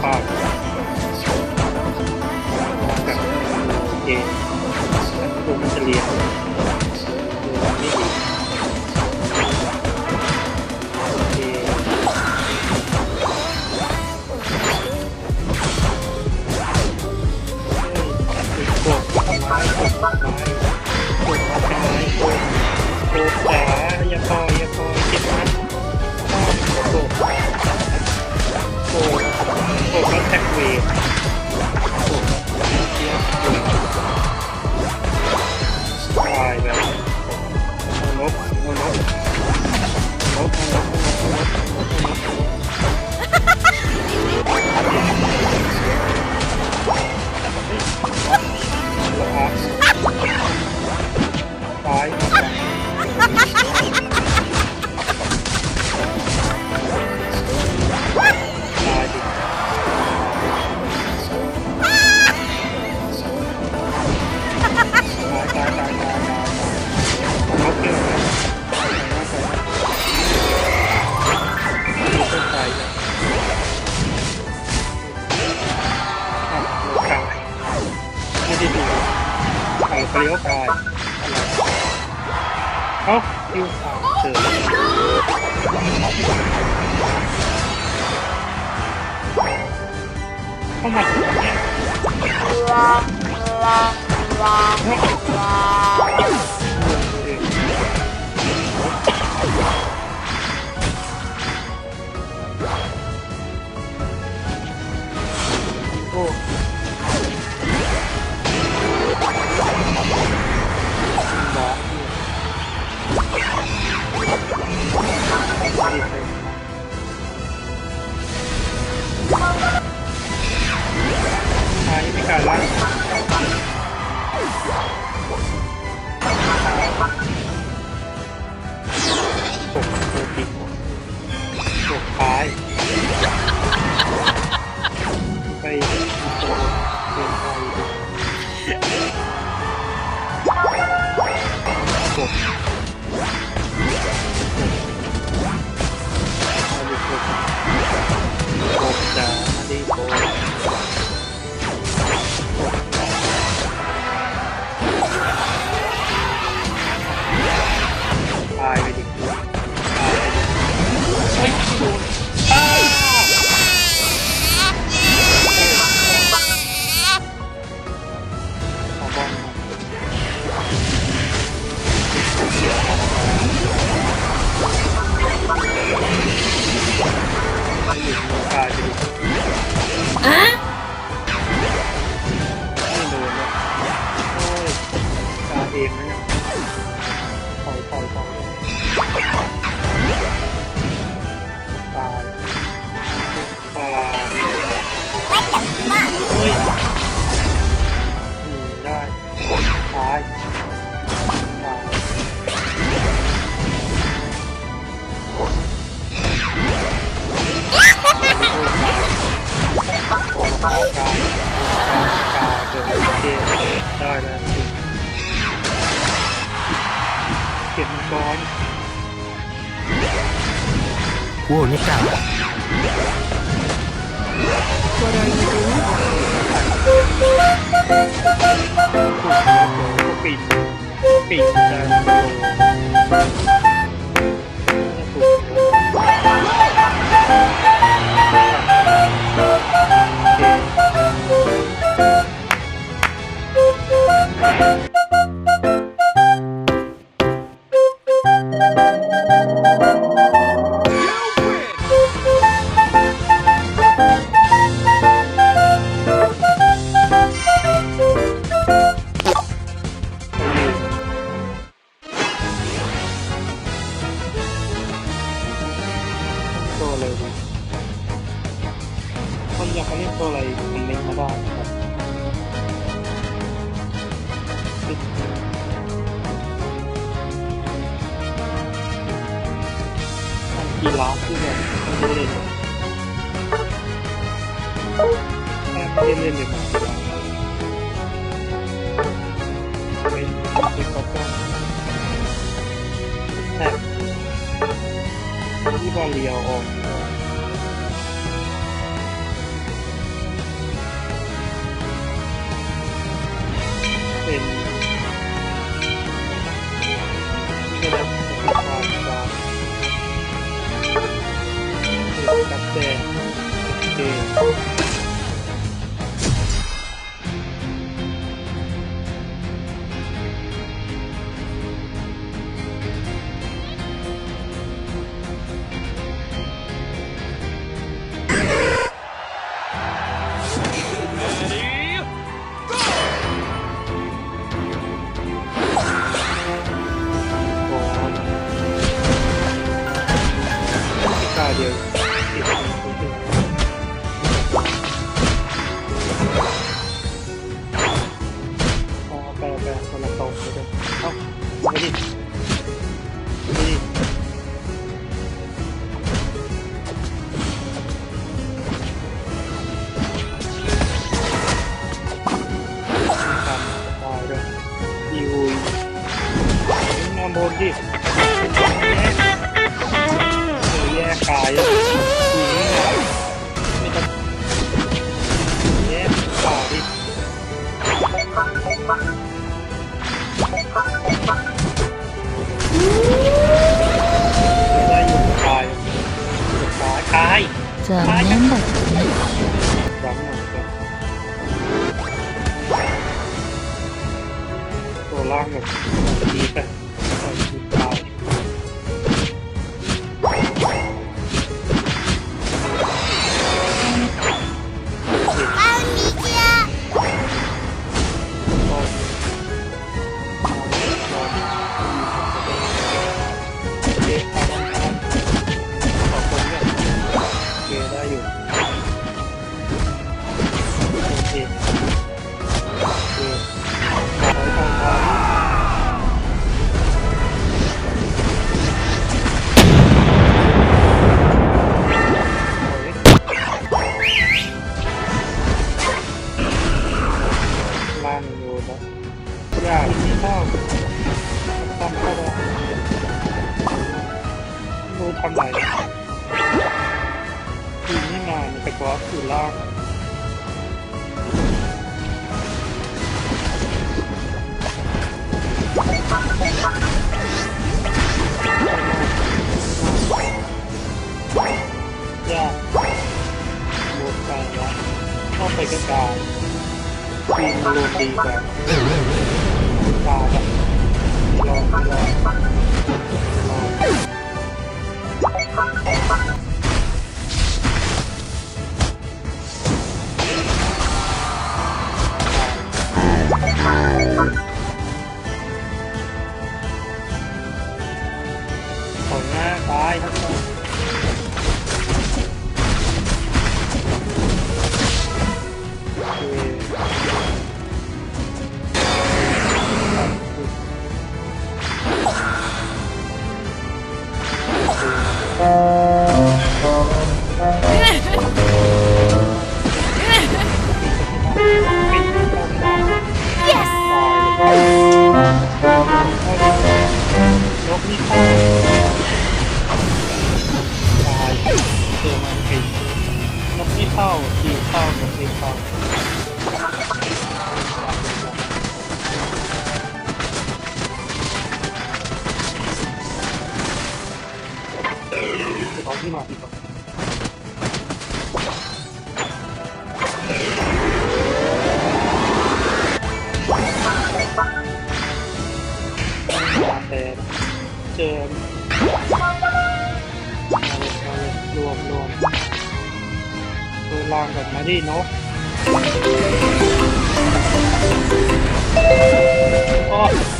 Pop. we off you are too. Oh my god. La, la, la, la. ายไปดิอะไม่โดนเลยตาเองนะเอยปอยปอยตายตายเฮ้ยอืมได้ตาย Whoa, Nick down. What are you doing? ปิดปิดการโกง ตัวเลยคนอยากเล่นตัวอะไรคอเมนต์มาได้ครับกีฬาที่แบบไม่เล่นไม่เล่นเลยไม่ไม่ก็ต้อแต่ เดียวออกเป็นนี่ก็ได้ความจำเป็นกับแดงเกม ดิแย่กายแย่กายดิได้กายขวากายจะเน้นแบบนี้งตัวล่างแบบ ทำไรทีนี่มานแต่ก็อยู่ล่างยากรวมกันแล้วเข้าไปก็กลางทีมรวมดีกันกลางแบบลองลองลอง ผมหน้าตายทั้งห ที่มาดีกว่าแต่เจอเอาเลยเอาเลยรวมรวมตัวล่างกันมาดินกโอ้นี่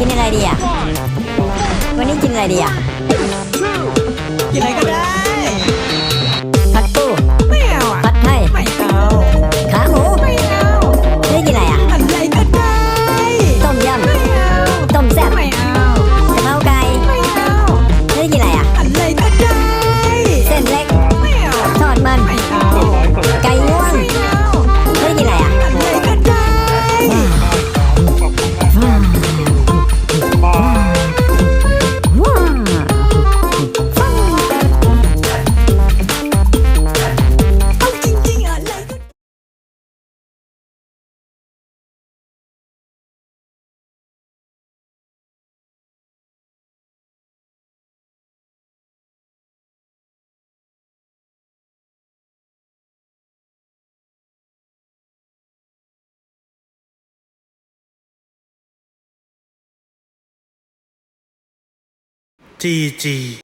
กินอะไรดีอะ วันนี้กินอะไรดีอะ กินอะไรก็ได้ 之之。